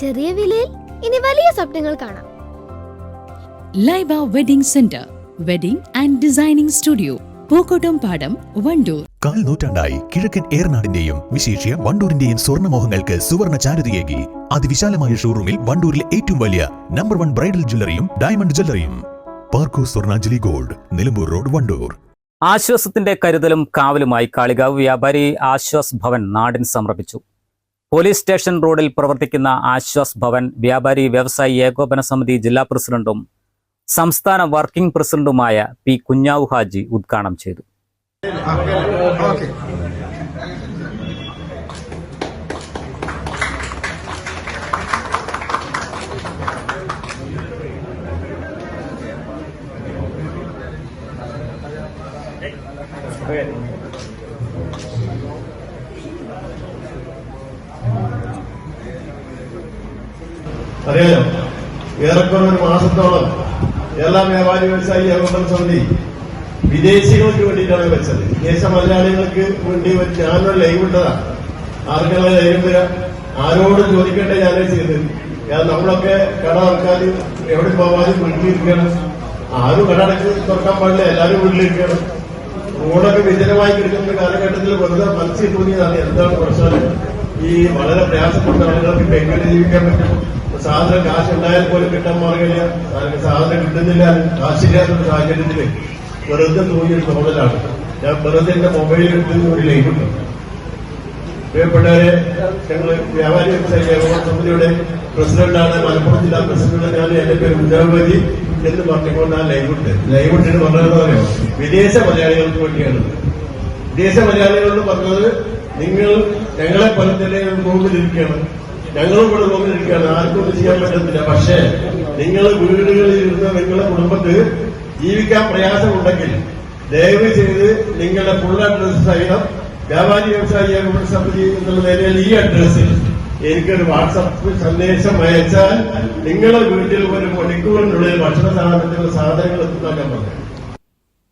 ചെറിയ വിലയിൽ ഇനി വലിയ സ്വപ്നങ്ങൾ കാണാം. Laiba wedding center wedding and designing studio Pookkottumpadam Wandoor. കാൽ നൂറ്റാണ്ടായി കിഴക്കൻ ഏറനാടിന്റെയും വിശേഷ്യ വണ്ടൂരിന്റെയും സ്വർണമോഹങ്ങൾക്ക് സുവർണ ചാരുതയേകി. അതിവിശാലമായ ഷോറൂമിൽ വണ്ടൂരിലെ ഏറ്റവും വലിയ നമ്പർ വൺ ബ്രൈഡൽ ജ്വല്ലറിയും ഡയമണ്ട് ജ്വല്ലറിയും പാർക്കോ സ്വർണാഞ്ജലി ഗോൾഡ് നിലമ്പൂർ റോഡ് വണ്ടൂർ. ആശ്വാസത്തിന്റെ കരുതലും കാവലുമായി കാളികാവ് വ്യാപാരി ആശ്വാസ് ഭവൻ നാടിന് സമർപ്പിച്ചു. പോലീസ് സ്റ്റേഷൻ റോഡിൽ പ്രവർത്തിക്കുന്ന ആശ്വാസ് ഭവൻ വ്യാപാരി വ്യവസായി ഏകോപന സമിതി ജില്ലാ പ്രസിഡന്റും സംസ്ഥാന വർക്കിംഗ് പ്രസിഡന്റുമായ പി കുഞ്ഞാവു ഹാജി ഉദ്ഘാടനം ചെയ്തു. ഓക്കെ അറിയാലോ? ഏറെക്കുറെ ഒരു മാസത്തോളം കേരള വ്യാപാരി വ്യവസായി ഏകോപന സമിതി വിദേശികൾക്ക് വേണ്ടിയിട്ടാണ് വെച്ചത്. വിദേശ മലയാളികൾക്ക് വേണ്ടി ഞാനൊരു ലൈവ് ഇട്ടതാണ് ആർക്കാണ് ലൈവ് തരാം ആരോട് ചോദിക്കട്ടെ ഞാനേ ചെയ്ത്. നമ്മളൊക്കെ കട ആൾക്കാർ എവിടെ പോവാനും വീട്ടിലിരിക്കണം ആരും കട അടച്ച് തുറക്കാൻ പാടില്ല. എല്ലാവരും വീട്ടിലിരിക്കണം റോഡൊക്കെ വിജനമായി കിടക്കുന്ന കാലഘട്ടത്തിൽ വെറുതെ മനസ്സിൽ തോന്നിയതാണ് എന്താണ് പ്രശ്നം? ഈ വളരെ പ്രയാസപ്പെട്ട ആളുകൾക്ക് എങ്ങനെ ജീവിക്കാൻ പറ്റും? സാധനം കാശ് ഉണ്ടായാൽ പോലും കിട്ടാൻ മാർഗമില്ല സാധനം- കിട്ടുന്നില്ല. കാശില്ലാത്ത സാഹചര്യത്തിൽ വെറുതെ തോന്നിയൊരു തോന്നലാണ് ഞാൻ വെറുതെ എന്റെ മൊബൈലിൽ എടുത്ത് ഒരു ലൈഫുണ്ട് പ്രിയപ്പെട്ടവരെ ഞങ്ങൾ വ്യാപാരി വ്യവസായ സമിതിയുടെ പ്രസിഡന്റാണ് മലപ്പുറം ജില്ലാ പ്രസിഡന്റ് ഞാൻ എന്റെ പേര് ഉദ്യോഗപതി എന്ന് പറഞ്ഞുകൊണ്ട് ആ ലൈവ് ഉണ്ട് ലൈവ് ഇട്ടിട്ട് പറഞ്ഞതെന്ന് പറയാം വിദേശ മലയാളികൾക്ക് വേണ്ടിയാണ്. വിദേശ മലയാളികളെന്ന് പറഞ്ഞത് നിങ്ങൾ ഞങ്ങളെ പോലെ തന്നെ റൂമിലിരിക്കുകയാണ് ഞങ്ങളും ഇവിടെ നോക്കിയിരിക്കുകയാണ് ആർക്കും ഒന്നും ചെയ്യാൻ പറ്റത്തില്ല. പക്ഷേ നിങ്ങൾ വീടുകളിൽ ഇരുന്ന് നിങ്ങളുടെ കുടുംബത്തിൽ ജീവിക്കാൻ പ്രയാസമുണ്ടെങ്കിൽ ദയവ് ചെയ്ത് നിങ്ങളുടെ ഫുൾ അഡ്രസ് സഹിതം വ്യാപാരി വ്യവസായി ഏകോപന സമിതി എന്നുള്ള നിലയിൽ ഈ അഡ്രസ്സിൽ എനിക്കൊരു വാട്സപ്പ് സന്ദേശം അയച്ചാൽ നിങ്ങളുടെ വീട്ടിൽ ഒരു മണിക്കൂറിനുള്ളിൽ ഭക്ഷണ സാധനത്തിനുള്ള സാധനങ്ങൾ എത്തുന്ന ഞാൻ പറഞ്ഞു.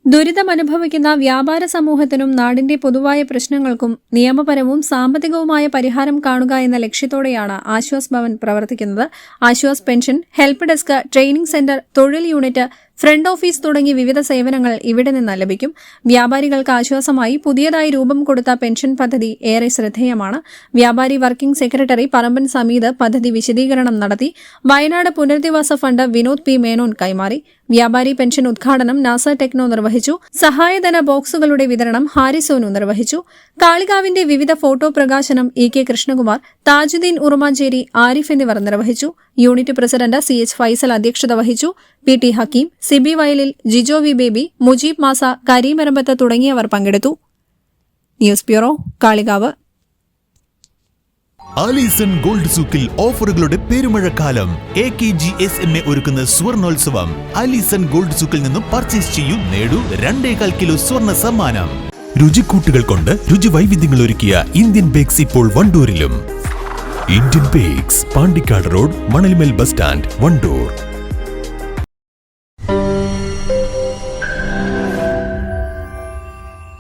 ദുരിതമനുഭവിക്കുന്ന വ്യാപാര സമൂഹത്തിനും നാടിന്റെ പൊതുവായ പ്രശ്നങ്ങൾക്കും നിയമപരവും സാമ്പത്തികവുമായ പരിഹാരം കാണുക എന്ന ലക്ഷ്യത്തോടെയാണ് ആശ്വാസ് ഭവൻ പ്രവർത്തിക്കുന്നത്. Ashwas pension help desk training center തൊഴിൽ യൂണിറ്റ് ഫ്രണ്ട് ഓഫീസ് തുടങ്ങി വിവിധ സേവനങ്ങൾ ഇവിടെ നിന്ന് ലഭിക്കും. വ്യാപാരികൾക്ക് ആശ്വാസമായി പുതിയതായി രൂപം കൊടുത്ത പെൻഷൻ പദ്ധതി ഏറെ ശ്രദ്ധേയമാണ്. വ്യാപാരി വർക്കിംഗ് സെക്രട്ടറി പറമ്പൻ സമീത് പദ്ധതി വിശദീകരണം നടത്തി. വയനാട് പുനരധിവാസ ഫണ്ട് വിനോദ് പി മേനോൻ കൈമാറി. വ്യാപാരി പെൻഷൻ ഉദ്ഘാടനം നാസ ടെക്നോ നിർവഹിച്ചു. സഹായധന ബോക്സുകളുടെ വിതരണം ഹാരിസോനു നിർവഹിച്ചു. കാളികാവിന്റെ വിവിധ ഫോട്ടോ പ്രകാശനം ഇ കെ കൃഷ്ണകുമാർ താജുദ്ദീൻ ഉറുമാഞ്ചേരി ആരിഫ് എന്നിവർ നിർവഹിച്ചു. Unit president C H Faisal അധ്യക്ഷത വഹിച്ചു. പി ടി ഹക്കീം സിബി വയലിൽ ജിജോ വി ബേബി മുജീബ് മാസ കരീമരമ്പത്ത് തുടങ്ങിയവർ പങ്കെടുത്തു. News bureau Kalikavu. Alison gold സൂക്കിൽ ഓഫറുകളുടെ പെരുമഴക്കാലം. A K G S M A ഒരുക്കുന്ന സ്വർണോത്സവം. ആലീസൺ ഗോൾഡ് സൂക്കിൽ നിന്നും പർച്ചേസ് ചെയ്യൂ നേടൂ രണ്ടേകാൽ കിലോ സ്വർണ സമ്മാനം. രുചിക്കൂട്ടുകൾ കൊണ്ട് രുചി വൈവിധ്യങ്ങൾ ഒരുക്കിയ ഇന്ത്യൻ ബേക്സ് ഇപ്പോൾ വണ്ടൂരിലും. Indian bakes Pandikkad road Manalmel bus stand Wandoor.